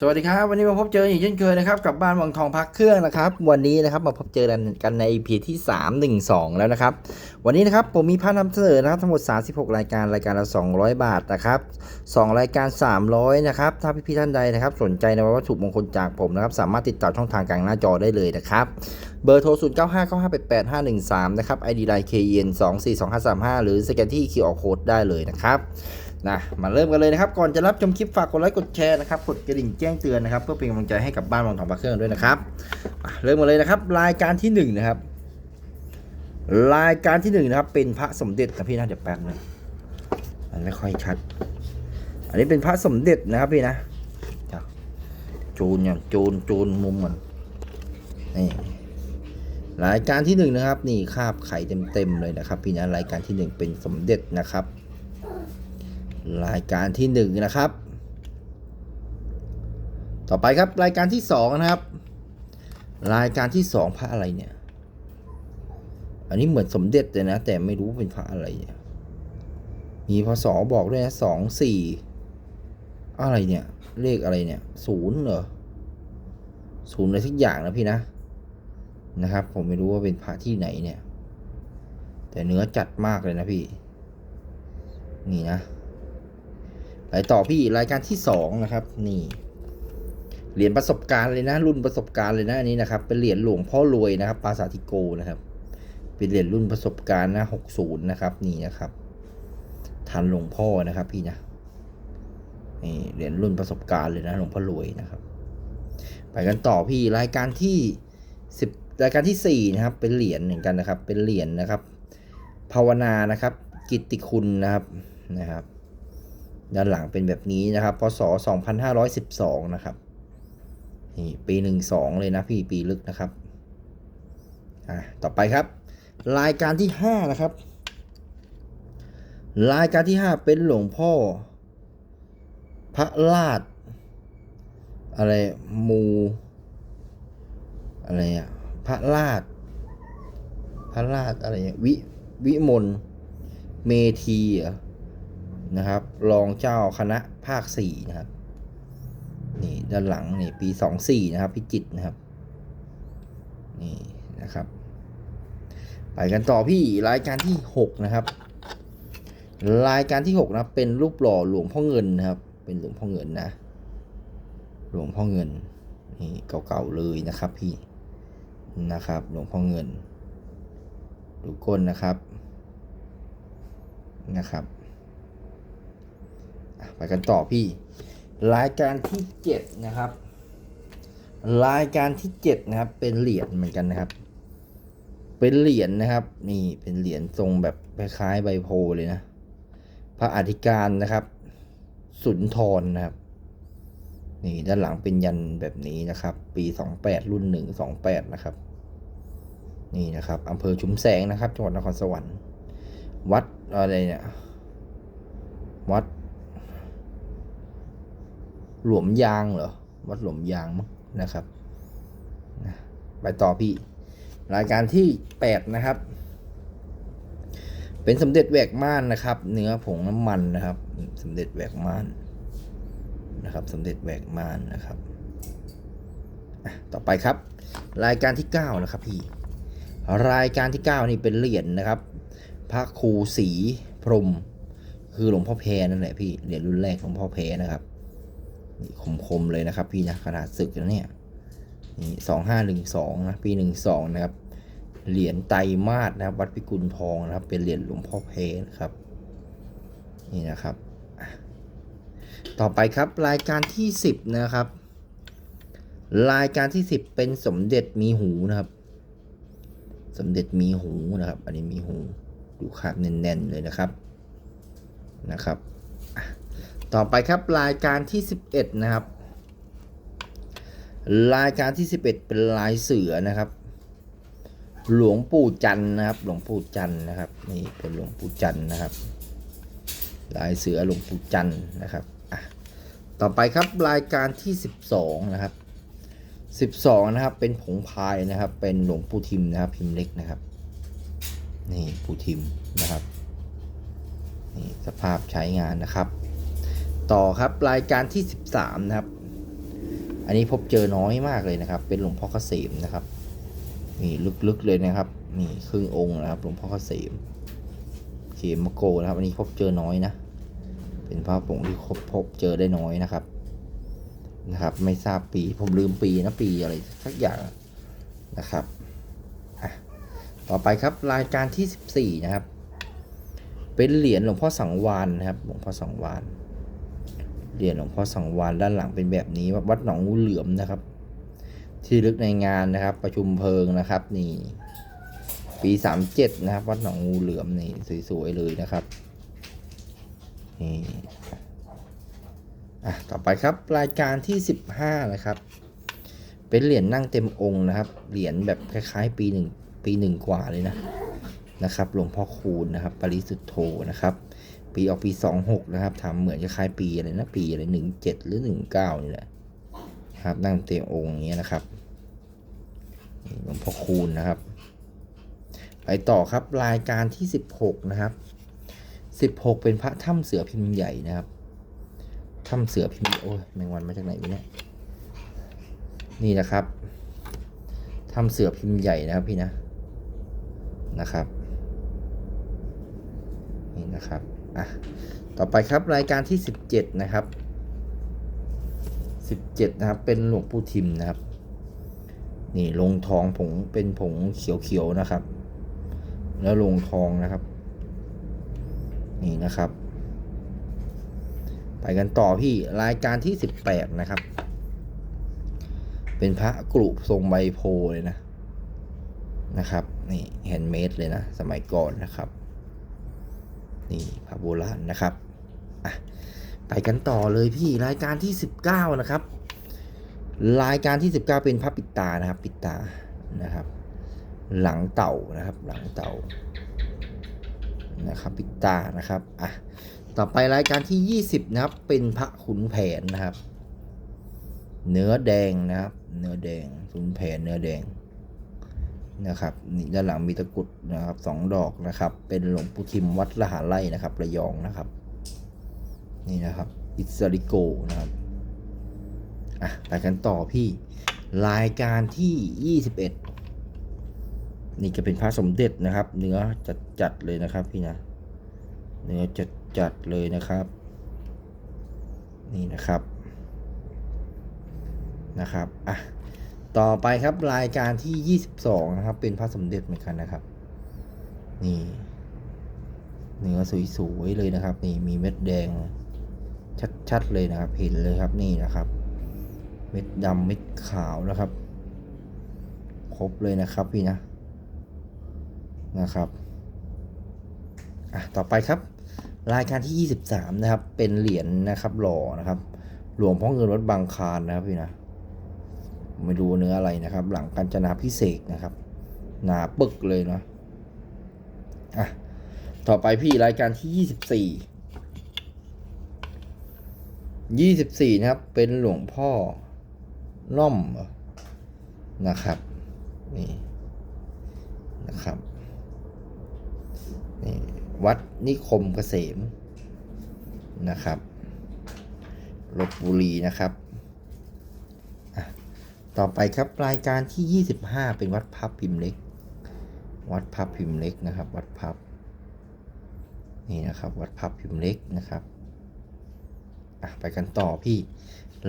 สวัสดีครับ วันนี้มาพบเจออีกเช่นเคยนะครับกับบ้านวังทองพักเครื่องนะครับวันนี้นะครับมาพบเจอกันใน EP ที่ 312 แล้วนะครับ วันนี้นะครับผมมีพานำเสนอนะครับทั้งหมด 36 รายการรายการละ 200 บาทนะครับ2รายการ 300 นะครับถ้าพี่ๆท่านใดนะครับ สนใจในวัตถุมงคลจากผมนะครับ สามารถติดต่อช่องทางกลางหน้าจอได้เลยนะครับเบอร์โทร 0 9 5 9 5 8 8 5 1 3 นะครับ ID Line KN 2 4 2 5 3 5 หรือสแกนที่ QR Code ได้เลยนะครับ นะมาเริ่มกันเลยนะครับ ก่อนจะรับชมคลิปฝากกดไลค์กดแชร์นะครับกดกระดิ่งแจ้งเตือนนะครับเพื่อเป็นกำลังใจให้กับบ้านวังทองพระเครื่องด้วยนะครับมาเริ่มกันเลยนะครับ รายการที่หนึ่งนะครับรายการที่หนึ่งนะครับเป็นพระสมเด็จนะพี่นะเดี๋ยวแป๊บนึงมันไม่ค่อยชัด อันนี้เป็นพระสมเด็จนะครับพี่นะจูนอย่างจูนจูนมุมมันนี่รายการที่หนึ่งนะครับนี่คาบไข่เต็มๆเลยนะครับ พี่นะรายการที่หนึ่งเป็นสมเด็จนะครับ รายการที่หนึ่งนะครับ ต่อไปครับรายการที่สองนะครับ รายการที่สองพระอะไรเนี่ย อันนี้เหมือนสมเด็จเลยนะ แต่ไม่รู้เป็นพระอะไรเนี่ย มีพศบอกด้วยนะสองสี่อะไรเนี่ย เลขอะไรเนี่ยศูนย์เหรอศูนย์อะไรสักอย่างนะพี่นะนะครับ ผมไม่รู้ว่าเป็นพระที่ไหนเนี่ย แต่เนื้อจัดมากเลยนะพี่ นี่นะ ไปต่อพี่รายการที่สองนะครับ นี่เหรียญประสบการณ์เลยนะ รุ่นประสบการณ์เลยนะอันนี้นะครับ เป็นเหรียญหลวงพ่อรวยนะครับปาสาททิโกนะครับ เป็นเหรียญรุ่นประสบการณ์นะหกศูนย์นะครับ นี่นะครับทันหลวงพ่อนะครับ พี่นะนี่เหรียญรุ่นประสบการณ์เลยนะหลวงพ่อรวยนะครับ ไปกันต่อพี่รายการที่สิบรายการที่สี่นะครับ เป็นเหรียญเหมือนกันนะครับ เป็นเหรียญนะครับ ภาวนานะครับ กิตติคุณนะครับนะครับ ด้านหลังเป็นแบบนี้นะครับพศ2512 นะครับนี่ปี 12 เลยนะพี่ปีลึกนะครับอ่าต่อไปครับ รายการที่ 5 นะครับ รายการที่ 5 เป็นหลวงพ่อ พระลาดอะไรมูอะไรอะพระลาดพระลาดอะไรอะวิวิมลเมธีเหรอ นะครับ รองเจ้าคณะภาคสี่นะครับ นี่ด้านหลังนี่ปีสองสี่นะครับ พิจิตนะครับ นี่นะครับ ไปกันต่อพี่รายการที่หกนะครับ รายการที่หกนะเป็นรูปหล่อหลวงพ่อเงินนะครับ เป็นหลวงพ่อเงินนะ หลวงพ่อเงินนี่เก่าๆเลยนะครับพี่นะครับ หลวงพ่อเงิน ดูก้นนะครับนะครับ ไปกันต่อพี่ รายการที่เจ็ดนะครับ รายการที่เจ็ดนะครับ เป็นเหรียญเหมือนกันนะครับ เป็นเหรียญนะครับ นี่เป็นเหรียญทรงแบบคล้ายๆใบโพเลยนะ พระอธิการนะครับ สุนทรนะครับ นี่ด้านหลังเป็นยันแบบนี้นะครับ ปีสองแปดรุ่นหนึ่งสองแปดนะครับ นี่นะครับอำเภอชุมแสงนะครับจังหวัดนครสวรรค์ วัดอะไรเนี่ย วัด หลวมยางเหรอ วัดหลวมยางมั้งนะครับ ไปต่อพี่ รายการที่แปดนะครับ เป็นสมเด็จแหวกม่านนะครับ เนื้อผงน้ำมันนะครับ สมเด็จแหวกม่านนะครับ สมเด็จแหวกม่านนะครับ ต่อไปครับ รายการที่เก้านะครับพี่ รายการที่เก้านี่เป็นเหรียญนะครับ พระครูศรีพรม คือหลวงพ่อแพนั่นแหละพี่ เหรียญรุ่นแรกหลวงพ่อแพนะครับ คมๆเลยนะครับ พี่นะขนาดศึกนะเนี่ยนี่สองห้าหนึ่งสองนะปีหนึ่งสองนะครับ เหรียญไตมาสนะครับ วัดพิกุลทองนะครับ เป็นเหรียญหลวงพ่อเพนะครับ นี่นะครับ ต่อไปครับรายการที่สิบนะครับ รายการที่สิบเป็นสมเด็จมีหูนะครับ สมเด็จมีหูนะครับ อันนี้มีหูดูคาบแน่นๆเลยนะครับนะครับ ต่อไปครับรายการที่สิบเอ็ดนะครับ รายการที่สิบเอ็ดเป็นลายเสือนะครับ หลวงปู่จันนะครับ หลวงปู่จันนะครับนี่เป็นหลวงปู่จันนะครับ ลายเสือหลวงปู่จันนะครับต่อไปครับรายการที่สิบสองนะครับสิบสองนะครับ เป็นผงพายนะครับ เป็นหลวงปู่ทิมนะครับ พิมพ์เล็กนะครับนี่ปู่ทิมนะครับนี่สภาพใช้งานนะครับ ต่อครับรายการที่ 13 นะครับ อันนี้พบเจอน้อยมากเลยนะครับ เป็นหลวงพ่อเกษมนะครับนี่ลึกๆเลยนะครับนี่ครึ่งองค์นะครับ หลวงพ่อเกษมเขมโกนะครับ อันนี้พบเจอน้อยนะ เป็นพระผงที่พบพบเจอได้น้อยนะครับนะครับ ไม่ทราบปีผมลืมปีนะปีอะไรสักอย่างนะครับต่อไปครับรายการที่สิบสี่นะครับ เป็นเหรียญหลวงพ่อสังวานนะครับหลวงพ่อสังวาน เหรียญหลวงพ่อสังวานด้านหลังเป็นแบบนี้วัดหนองงูเหลือมนะครับ ที่ลึกในงานนะครับ ประชุมเพลิงนะครับ นี่ ปีสามเจ็ดนะครับ วัดหนองงูเหลือมนี่สวยๆเลยนะครับนี่อะต่อไปครับรายการที่สิบห้านะครับ เป็นเหรียญนั่งเต็มองค์นะครับ เหรียญแบบคล้ายๆ ปีหนึ่งปีหนึ่งกว่าเลยนะนะครับหลวงพ่อคูณนะครับ ปริสุทธโธนะครับ ปีออกปีสองหกนะครับทำเหมือนจะคล้ายปีอะไรนะปีอะไรหนึ่งเจ็ดหรือหนึ่งเก้านี่แหละครับนั่งเต็มองค์อย่างเงี้ยนะครับนี่หลวงพ่อคูณนะครับ ไปต่อครับรายการที่สิบหกนะครับสิบหกเป็นพระถ้ำเสือพิมพ์ใหญ่นะครับถ้ำเสือพิมพ์โอ้ยแมงวันมาจากไหนวะเนี่ยนี่นะครับถ้ำเสือพิมพ์ใหญ่นะครับพี่นะนะครับ นี่นะครับ อะต่อไปครับรายการที่ 17 นะครับ 17 นะครับ เป็นหลวงปู่ทิมนะครับ นี่ลงทองผงเป็นผงเขียวๆนะครับ แล้วลงทองนะครับ นี่นะครับ ไปกันต่อพี่รายการที่ 18 นะครับ เป็นพระกรุทรงใบโพเลยนะนะครับ นี่แฮนด์เมดเลยนะ สมัยก่อนนะครับ นี่พระโบราณนะครับอะไปกันต่อเลยพี่รายการที่ 19 นะครับ รายการที่ 19 เป็นพระปิดตานะครับ ปิดตานะครับ หลังเต่านะครับ หลังเต่านะครับปิดตานะครับอะต่อไปรายการที่ 20 นะครับ เป็นพระขุนแผนนะครับ เนื้อแดงนะครับ เนื้อแดงขุนแผนเนื้อแดง นะครับนี่ด้านหลังมีตะกุดนะครับสองดอกนะครับ เป็นหลวงปู่ทิมวัดละหาไร่นะครับ ระยองนะครับ นี่นะครับ อิสริโกนะครับอะไปกันต่อพี่รายการที่ 21 นี่จะเป็นพระสมเด็จนะครับ เนื้อจัดจัดเลยนะครับพี่นะ เนื้อจัดจัดเลยนะครับ นี่นะครับนะครับอะ ต่อไปครับรายการที่ 22 นะครับ เป็นพระสมเด็จเหมือนกันนะครับ นี่เนื้อสวยๆเลยนะครับ นี่มีเม็ดแดง ชัดๆเลยนะครับ เห็นเลยครับนี่นะครับ เม็ดดำเม็ดขาวนะครับ ครบเลยนะครับพี่นะนะครับอะต่อไปครับ รายการที่ 23 นะครับ เป็นเหรียญนะครับ หล่อนะครับ หลวงพ่อเงินวัดบางคานนะครับพี่นะ ไม่รู้เนื้ออะไรนะครับ หลังกัญจนาพิเศษนะครับ หนาปึกเลยเนาะอะต่อไปพี่รายการที่ยี่สิบสี่ยี่สิบสี่นะครับ เป็นหลวงพ่อล่อมนะครับนี่นะครับนี่วัดนิคมเกษมนะครับลบบุรีนะครับ ต่อไปครับรายการที่ 25 เป็นวัดพับพิมพ์เล็ก วัดพับพิมพ์เล็กนะครับ วัดพับ นี่นะครับ วัดพับพิมพ์เล็กนะครับอะไปกันต่อพี่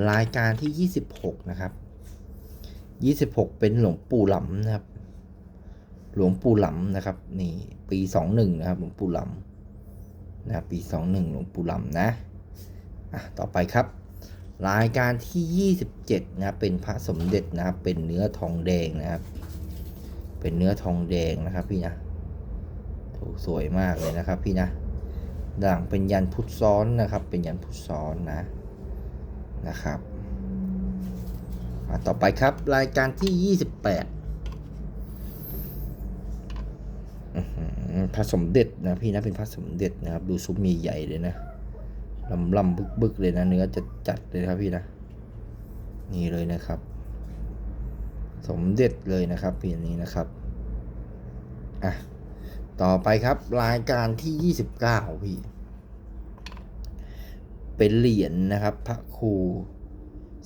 รายการที่ 26 นะครับ 26 เป็นหลวงปู่หลำนะครับ หลวงปู่หลำนะครับ นี่ปี 21 นะครับ หลวงปู่หลำนะปี 21 หลวงปู่หลำนะอะต่อไปครับ รายการที่ 27 นะเป็นพระสมเด็จนะครับเป็นเนื้อทองแดงนะครับ เป็นเนื้อทองแดงนะครับพี่นะโอ้สวยมากเลยนะครับพี่นะด่างเป็นยันพุทธซ้อนนะครับ เป็นยันพุทธซ้อนนะนะครับมาต่อไปครับรายการที่ 28พระสมเด็จนะพี่นะเป็นพระสมเด็จนะครับ ดูซุ้มใหญ่เลยนะ ลำลำบึกบึกเลยนะ เนื้อจะจัดเลยครับพี่นะ นี่เลยนะครับ สมเด็จเลยนะครับพี่นี้นะครับ อะ ต่อไปครับรายการที่ 29 พี่ เป็นเหรียญนะครับ พระครู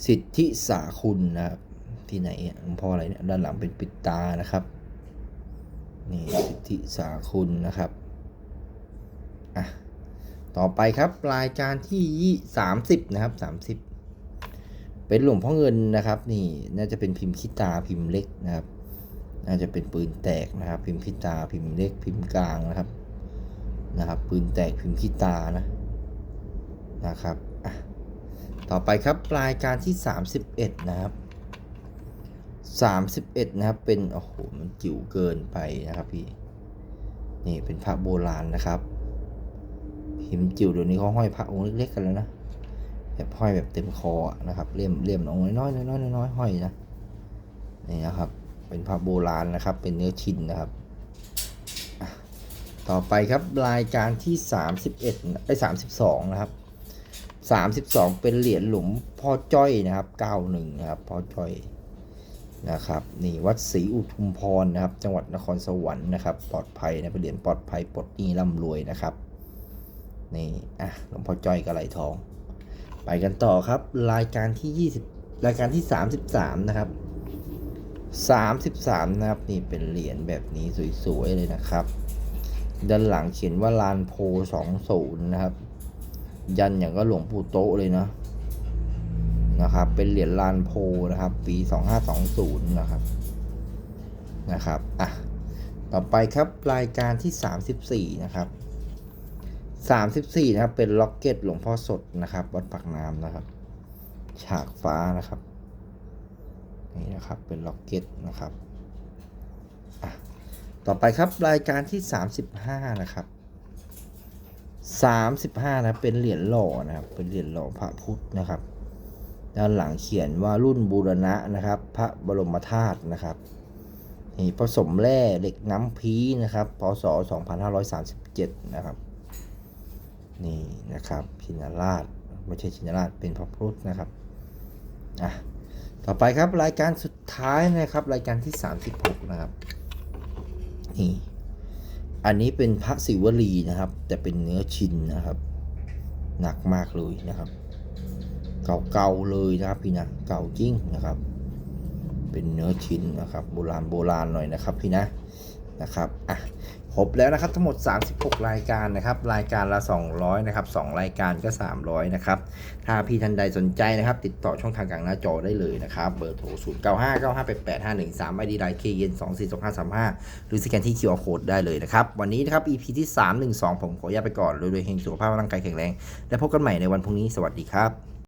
สิทธิสาคุณนะครับ ที่ไหนอะหลวงพ่ออะไรเนี่ย ด้านหลังเป็นปิดตานะครับ นี่สิทธิสาคุณนะครับ อะ ต่อไปครับรายการที่สามสิบนะครับสามสิบเป็นหลวงพ่อเงินนะครับ นี่น่าจะเป็นพิมพ์ขี้ตาพิมพ์เล็กนะครับ น่าจะเป็นปืนแตกนะครับ พิมพ์ขี้ตาพิมพ์เล็ก พิมพ์กลางนะครับนะครับ ปืนแตกพิมพ์ขี้ตานะนะครับอะต่อไปครับรายการที่ 31 นะครับ 31 นะครับ เป็น โอ้โห มันจิ๋วเกินไปนะครับพี่ นี่เป็นพระโบราณนะครับ พิมพ์จิ๋วเดี๋ยวนี้เขาห้อยพระองค์เล็กๆกันแล้วนะแบบห้อยแบบเต็มคอนะครับเลี่ยมเลี่ยมองค์น้อยน้อยๆน้อยๆห้อยนะนี่นะครับ เป็นพระโบราณนะครับ เป็นเนื้อชิ้นนะครับต่อไปครับรายการที่ 31ไอ้32 นะครับ 32 เป็นเหรียญหลวงพ่อจ้อยนะครับ 91 นะครับพ่อจ้อยนะครับนี่วัดศรีอุทุมพรนะครับ จังหวัดนครสวรรค์นะครับ ปลอดภัยนะเป็นเหรียญปลอดภัยปลดหนี้ร่ำรวยนะครับ นี่อะหลวงพ่อจ้อยกระไหลทอง ไปกันต่อครับ รายการที่ 20 รายการที่ 33 นะครับ 33 นะครับ นี่เป็นเหรียญแบบนี้สวยๆเลยนะครับ ด้านหลังเขียนว่าลานโพ20นะครับ ยันอย่างก็หลวงปู่โตะเลยนะนะครับ เป็นเหรียญลานโพนะครับ ปี 2520 นะครับนะครับอะต่อไปครับรายการที่ 34 นะครับ 34นะครับเป็นล็อกเก็ตหลวงพ่อสดนะครับวัดปากน้ำนะครับ ฉากฟ้านะครับ นี่นะครับเป็นล็อกเก็ตนะครับต่อไปครับรายการที่35นะครับ35นะเป็นเหรียญหล่อนะครับ เป็นเหรียญหล่อพระพุทธนะครับ ด้านหลังเขียนว่ารุ่นบูรณะนะครับ พระบรมธาตุนะครับนี่ผสมแร่เหล็กน้ำพีนะครับพศ2537 นะครับ นะครับชินราชไม่ใช่ชินราชเป็นพระพุทธนะครับอะต่อไปครับรายการสุดท้ายนะครับรายการที่ 36 นะครับนี่อันนี้เป็นพระศิวลีนะครับ แต่เป็นเนื้อชินนะครับ หนักมากเลยนะครับ เก่าๆเลยนะครับพี่นะเก่าจริงนะครับ เป็นเนื้อชิ้นนะครับ โบราณโบราณหน่อยนะครับพี่นะนะครับอะ ครบแล้วนะครับทั้งหมด 36 รายการนะครับ รายการละ 200นะครับ2 รายการก็ 300นะครับถ้าพี่ท่านใดสนใจนะครับ ติดต่อช่องทางกลางหน้าจอได้เลยนะครับ เบอร์โทร 0 9 5 9 5 8 8 5 1 3 ID ไลน์เคเย็น2 4 2 5 3 5 หรือสแกนที่ QR Code ได้เลยนะครับ วันนี้นะครับ EP ที่ 312 ผมขออนุญาตไปก่อนโดยโดยเฮงสุขภาพร่างกายแข็งแรง และพบกันใหม่ในวันพรุ่งนี้สวัสดีครับ